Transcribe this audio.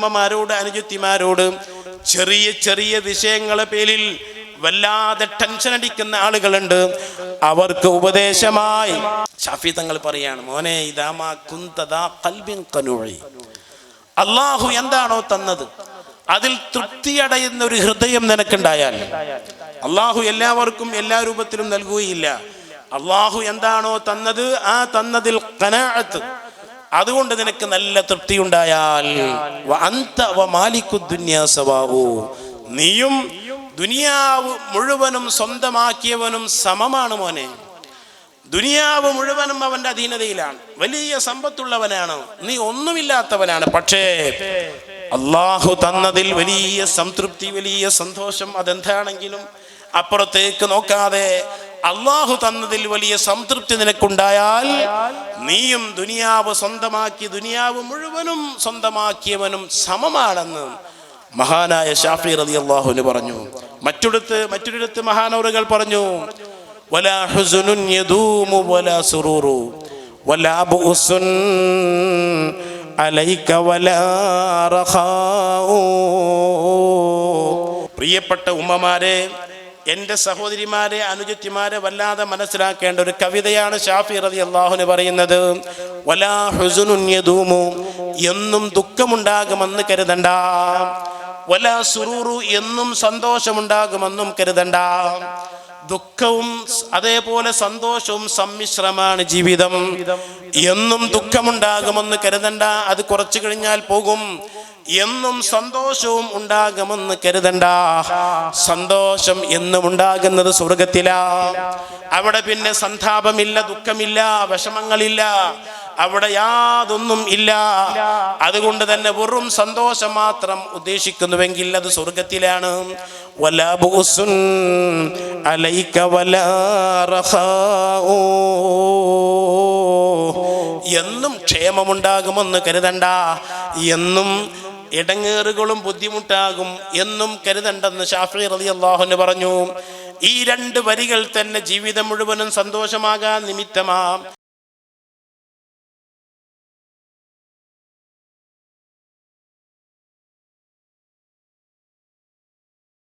ഉമ്മമാരോട് അനുജത്തിമാരോട് ചെറിയ ചെറിയ വിഷയങ്ങളെ പേരിൽ വല്ലാതെ ടെൻഷൻ അടിക്കുന്ന ആളുകളുണ്ട്. അവർക്ക് ഉപദേശമായി. ഷാഫി തങ്ങൾ പറയാണ് മോനെ അള്ളാഹു എന്താണോ തന്നത്? അതിൽ തൃപ്തിയടയുന്ന ഒരു ഹൃദയം നിനക്കുണ്ടായാൽ. അള്ളാഹു എല്ലാവർക്കും എല്ലാ രൂപത്തിലും നൽകുകയില്ല. അള്ളാഹു എന്താണോ തന്നത്? ആ തന്നതിൽ കനാഅത്ത് അതുകൊണ്ട് നിനക്ക് നല്ല തൃപ്തി മാലിക്കു നീയും ദുനിയാവ് മുഴുവനും സ്വന്തമാക്കിയവനും സമമാണ് മോനെ. ദുനിയാവ് മുഴുവനും അവന്റെ അധീനതയിലാണ്. വലിയ സമ്പത്തുള്ളവനാണ്. നീ ഒന്നുമില്ലാത്തവനാണ്. പക്ഷേ അള്ളാഹു തന്നതിൽ വലിയ സംതൃപ്തി വലിയ സന്തോഷം അതെന്താണെങ്കിലും അപ്പുറത്തേക്ക് നോക്കാതെ അള്ളാഹു തന്നതിൽ വലിയ സംതൃപ്തി നിനക്കുണ്ടായാൽ നീയും ദുനിയാവ് സ്വന്തമാക്കി ദുനിയാവ് മുഴുവനും സ്വന്തമാക്കിയവനും സമമാണെന്ന് മഹാനായ ഷാഫി റതി അള്ളാഹുന് പറഞ്ഞു. മറ്റൊടുത്ത് മറ്റൊരിടത്ത് മഹാനവറുകൾ പറഞ്ഞു പ്രിയപ്പെട്ട ഉമ്മമാരെ എന്റെ സഹോദരിമാരെ അനുജത്തിമാരെ വല്ലാതെ മനസ്സിലാക്കേണ്ട ഒരു കവിതയാണ് ഷാഫി റതി അള്ളാഹുന് പറയുന്നത് വലാ ഹുസുനുൻ യദൂമു എന്നും ദുഃഖമുണ്ടാകുമെന്ന് കരുതണ്ട. വലാ സുറൂറു എന്നും സന്തോഷമുണ്ടാകുമെന്നും കരുതണ്ട. ദുഃഖവും അതേപോലെ സന്തോഷവും സമ്മിശ്രമാണ് ജീവിതം. എന്നും ദുഃഖമുണ്ടാകുമെന്ന് കരുതണ്ട. അത് കുറച്ചു കഴിഞ്ഞാൽ പോകും. എന്നും സന്തോഷവും ഉണ്ടാകുമെന്ന് കരുതണ്ട. സന്തോഷം എന്നും ഉണ്ടാകുന്നത് സ്വർഗത്തിലാ അവിടെ പിന്നെ സന്താപമില്ല ദുഃഖമില്ല വിഷമങ്ങളില്ല. അവിടെ യാതൊന്നും ഇല്ല. അതുകൊണ്ട് തന്നെ വെറും സന്തോഷം മാത്രം ഉദ്ദേശിക്കുന്നുവെങ്കിൽ അത് സ്വർഗത്തിലാണ് അലൈക. എന്നും ക്ഷേമമുണ്ടാകുമെന്ന് കരുതണ്ട. എന്നും ഇടങ്ങേറുകളും ബുദ്ധിമുട്ടാകും എന്നും കരുതണ്ടെന്ന് ഷാഫി അലി അള്ളാഹുന് പറഞ്ഞു. ഈ രണ്ട് വരികൾ തന്നെ ജീവിതം മുഴുവനും സന്തോഷമാകാൻ നിമിത്തമാ.